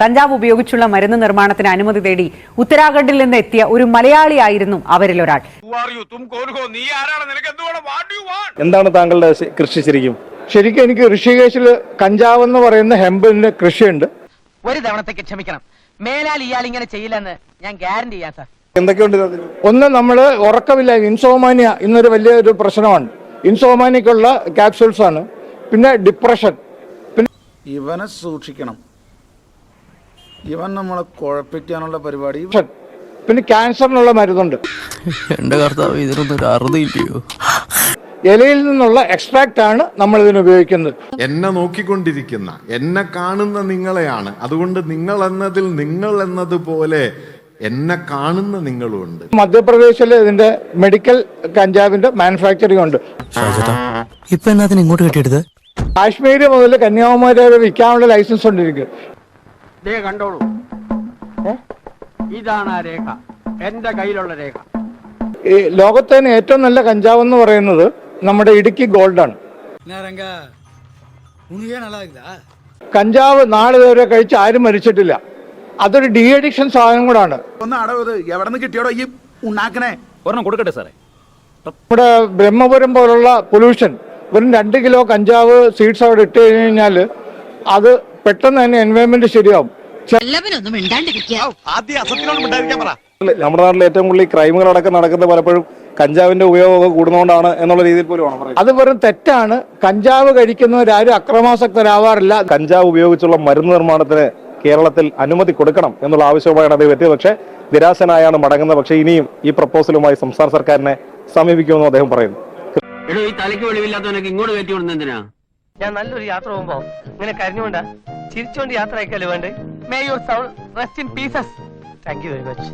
കഞ്ചാവ് ഉപയോഗിച്ചുള്ള മരുന്ന് നിർമ്മാണത്തിന് അനുമതി തേടി ഉത്തരാഖണ്ഡിൽ നിന്ന് എത്തിയ ഒരു മലയാളിയായിരുന്നു അവരിൽ ഒരാൾ. എന്താണ് താങ്കളുടെ കൃഷി ശരിക്കും? ശരിക്കും എനിക്ക് ഋഷികേശിൽ കഞ്ചാവ് എന്ന് പറയുന്ന ഹെമ്പിന്റെ കൃഷിയുണ്ട്. ഒരു തവണത്തേക്ക് ക്ഷമിക്കണം. മേലാൽ ഇയാൾ ഇങ്ങനെ ചെയ്യില്ലെന്ന് ഞാൻ ഗ്യാരണ്ടി ചെയ്യാം സാർ എന്തൊക്കെയുണ്ട് ഒന്ന് നമ്മൾ ഉറക്കമില്ല. ഇൻസോമാനിയ ഇന്നൊരു വലിയ ഒരു പ്രശ്നമാണ്. ഇൻസോമാനിക്കുള്ള ക്യാപ്സൂൾസ് ആണ്. പിന്നെ ഡിപ്രഷൻ പിന്നെ ഇവനെ സൂക്ഷിക്കണം. ഇവൻ നമ്മളെ കുഴപ്പിക്കാനുള്ള പരിപാടി. പിന്നെ ക്യാൻസറിനുള്ള മരുന്നുണ്ട്. എന്റെ കർത്താവ് ഇതിനൊന്നും അറുതിയില്ലയോ ഇലയിൽ നിന്നുള്ള എക്സ്ട്രാക്ട് ആണ് നമ്മൾ ഇതിന് ഉപയോഗിക്കുന്നത്. എന്നെ നോക്കിക്കൊണ്ടിരിക്കുന്ന എന്നെ കാണുന്ന നിങ്ങളെയാണ്. അതുകൊണ്ട് നിങ്ങൾ എന്നതിൽ നിങ്ങൾ എന്നതുപോലെ എന്നെ കാണുന്ന നിങ്ങളും ഉണ്ട്. മധ്യപ്രദേശിൽ ഇതിന്റെ മെഡിക്കൽ കഞ്ചാവിന്റെ മാനുഫാക്ചറിംഗ് ഉണ്ട്. ഇപ്പൊ എന്നാ ഇങ്ങോട്ട് കിട്ടിയെടുത്ത് കാശ്മീർ മുതൽ കന്യാകുമാരി വരെ വിൽക്കാനുള്ള ലൈസൻസ് ഉണ്ടിരിക്കും. ദേ കണ്ടോളൂ. ഇതാണ് ആ രേഖ. എന്റെ കയ്യിലുള്ള രേഖ. ഈ ലോകത്തെ തന്നെ ഏറ്റവും നല്ല കഞ്ചാവ് എന്ന് പറയുന്നത് നമ്മുടെ ഇടുക്കി ഗോൾഡാണ്. കഞ്ചാവ് നാളെ വരെ കഴിച്ച് ആരും മരിച്ചിട്ടില്ല. അതൊരു ഡി അഡിക്ഷൻ സാധനം കൂടാണ്. ഒന്ന് അടവ് എവിടെ നിന്ന് കിട്ടിയോടോ ഈ ഉണ്ടാക്കണേ നമ്മുടെ ബ്രഹ്മപുരം പോലുള്ള പൊല്യൂഷൻ വെറും രണ്ട് കിലോ കഞ്ചാവ് സീഡ്സ് അവിടെ ഇട്ട് കഴിഞ്ഞു കഴിഞ്ഞാൽ അത് പെട്ടെന്ന് തന്നെ എൻവയോൺമെന്റ് ശരിയാവും. നമ്മുടെ നാട്ടിൽ ഏറ്റവും കൂടുതൽ ക്രൈമുകൾ അടക്കം നടക്കുന്നത് പലപ്പോഴും കഞ്ചാവിന്റെ ഉപയോഗം കൂടുന്നതുകൊണ്ടാണ് എന്നുള്ള രീതിയിൽ പോലും പറയുന്നത്? അത് വെറും തെറ്റാണ്. കഞ്ചാവ് കഴിക്കുന്നവരാരും അക്രമാസക്തരാവാറില്ല. കഞ്ചാവ് ഉപയോഗിച്ചുള്ള മരുന്ന് നിർമ്മാണത്തിന് കേരളത്തിൽ അനുമതി കൊടുക്കണം എന്നുള്ള ആവശ്യവുമായാണ് അദ്ദേഹം എത്തിയത്. പക്ഷേ നിരാശനായാണ് മടങ്ങുന്നത്. പക്ഷേ ഇനിയും ഈ പ്രപ്പോസലുമായി സംസ്ഥാന സർക്കാരിനെ സമീപിക്കുമെന്നും അദ്ദേഹം പറയുന്നു. ഞാൻ നല്ലൊരു യാത്ര പോകുമ്പോ ഇങ്ങനെ കരഞ്ഞുകൊണ്ടാ ചിരിച്ചുകൊണ്ട് യാത്ര അയക്കല്ലേ വേണ്ടേ? May your soul rest in pieces thank you very much